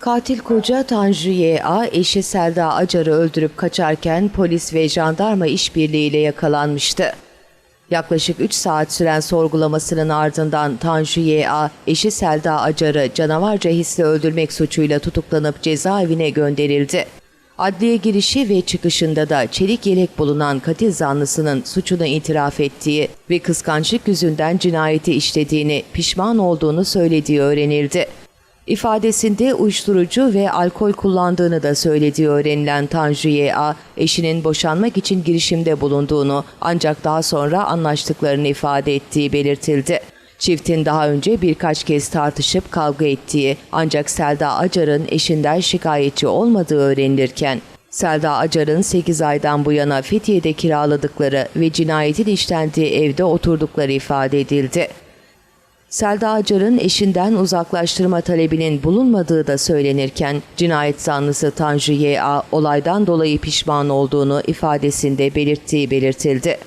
Katil koca Tanju Y.A. eşi Selda Acar'ı öldürüp kaçarken polis ve jandarma işbirliğiyle yakalanmıştı. Yaklaşık 3 saat süren sorgulamasının ardından Tanju Y.A. eşi Selda Acar'ı canavarca hisle öldürmek suçuyla tutuklanıp cezaevine gönderildi. Adliye girişi ve çıkışında da çelik yelek bulunan katil zanlısının suçunu itiraf ettiği ve kıskançlık yüzünden cinayeti işlediğini, pişman olduğunu söylediği öğrenildi. İfadesinde uyuşturucu ve alkol kullandığını da söylediği öğrenilen Tanju Y.A. eşinin boşanmak için girişimde bulunduğunu ancak daha sonra anlaştıklarını ifade ettiği belirtildi. Çiftin daha önce birkaç kez tartışıp kavga ettiği ancak Selda Acar'ın eşinden şikayetçi olmadığı öğrenilirken Selda Acar'ın 8 aydan bu yana Fethiye'de kiraladıkları ve cinayetin işlendiği evde oturdukları ifade edildi. Selda Acar'ın eşinden uzaklaştırma talebinin bulunmadığı da söylenirken cinayet zanlısı Tanju Y.A. olaydan dolayı pişman olduğunu ifadesinde belirttiği belirtildi.